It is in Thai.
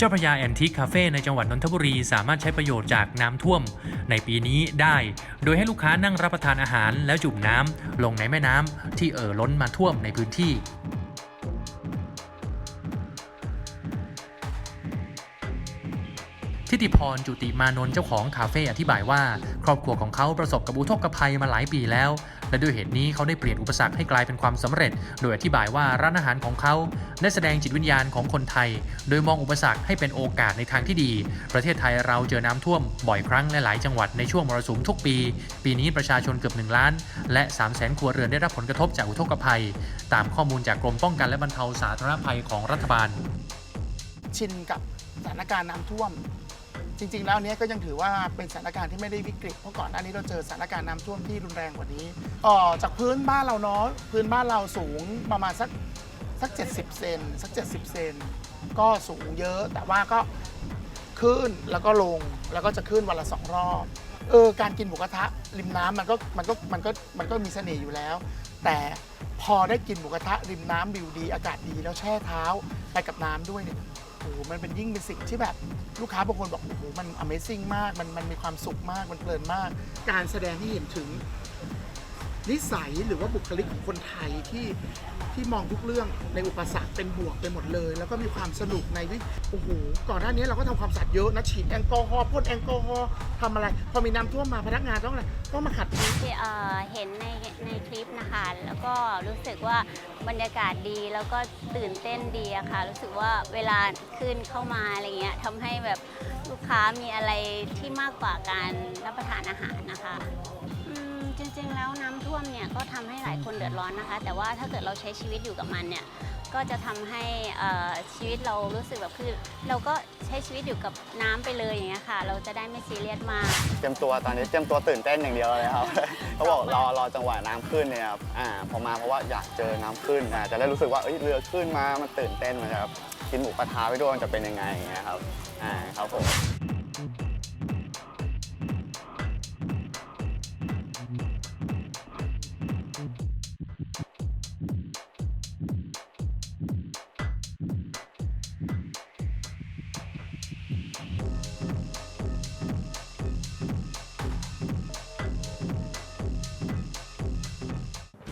เจ้าพระยาแอนทิคคาเฟ่ในจังหวัดนนทบุรีสามารถใช้ประโยชน์จากน้ำท่วม ในปีนี้ได้ โดยให้ลูกค้านั่งรับประทานอาหารแล้วจุ่มน้ำลงในแม่น้ำที่เอ่อล้นมาท่วมในพื้นที่ ทิติพรจุติมานนท์เจ้าของคาเฟ่อธิบายว่า ครอบครัวของเขาประสบกับอุทกภัยมาหลายปีแล้ว และด้วยเหตุนี้เขาได้เปลี่ยนอุปสรรคให้กลายเป็นความสำเร็จ โดยอธิบายว่าร้านอาหารของเขาได้แสดงจิตวิญญาณของคนไทย โดยมองอุปสรรคให้เป็นโอกาสในทางที่ดี ประเทศไทยเราเจอน้ำท่วมบ่อยครั้งและหลายจังหวัดในช่วงมรสุมทุกปี ปีนี้ประชาชนเกือบ1ล้าน และ3 0 0 0 0 0ครัวเรือนได้รับผลกระทบจากอุทกภัย ตามข้อมูลจากกรมป้องกันและบรรเทาสาธารณภัยของรัฐบาล ชินกับสถานการณ์น้ำท่วม จริง ๆ แล้วเนี้ยก็ยังถือว่าเป็นสถานการณ์ที่ไม่ได้วิกฤตเพราะก่อนหน้านี้เราเจอสถานการณ์น้ำท่วมที่รุนแรงกว่านี้เอ่อจากพื้นบ้านเราเนาะพื้นบ้านเราสูงประมาณสักสัก 70 เซนสัก 70 เซนก็สูงเยอะแต่ว่าก็ขึ้นแล้วก็ลงแล้วก็จะขึ้นวันละสองรอบเออการกินหมูกระทะริมน้ำมันก็มันก็มันก็มันก็มีเสน่ห์อยู่แล้ว แต่พอได้กินหมูกระทะริมน้ำวิวดีอากาศดีแล้วแช่เท้าไปกับน้ำด้วยเนี่ย โอ้โหมันเป็นยิ่งเป็นสิ่งที่แบบลูกค้าบางคนบอกโอ้โหมัน Amazing มาก มันมันมีความสุขมากมันเพลินมาก การแสดงที่เห็นถึง นิสัยหรือว่าบุคลิกของคนไทยที่ที่มองทุกเรื่องในอุปสรรคเป็นบวกไปหมดเลย แล้วก็มีความสนุกในวิโอ้โหก่อนหน้านี้เราก็ทำความสะอาดเยอะนะฉีดแอลกอฮอล์พ่นแอลกอฮอล์ทำอะไร พอมีน้ำท่วมมาพนักงานต้องอะไรต้องมาขัดที่เอ่อเห็นในในคลิปนะคะ แล้วก็รู้สึกว่าบรรยากาศดีแล้วก็ตื่นเต้นดีอะค่ะ รู้สึกว่าเวลาขึ้นเข้ามาอะไรเงี้ยทำให้แบบลูกค้ามีอะไรที่มากกว่าการรับประทานอาหารนะคะอืม จริงๆ แล้วน้ำท่วมเนี่ยก็ทำให้หลายคนเดือดร้อนนะคะ แต่ว่าถ้าเกิดเราใช้ชีวิตอยู่กับมันเนี่ยก็จะทำให้เอ่อชีวิตเรารู้สึกแบบคือเราก็ใช้ชีวิตอยู่กับน้ำไปเลยอย่างเงี้ยค่ะ เราจะได้ไม่ซีเรียสมาก เตรียมตัวตอนนี้เตรียมตัวตื่นเต้นอย่างเดียวเลยครับ เขาบอกรอรอจังหวะน้ำขึ้นเนี่ยครับอ่าพอมาเพราะว่าอยากเจอน้ำขึ้นอ่าจะได้รู้สึกว่าเอ้ยเรือขึ้นมามันตื่นเต้นมันจะกินหมูกระทะไปด้วยมันจะเป็นยังไงอย่างเงี้ยครับอ่าครับผม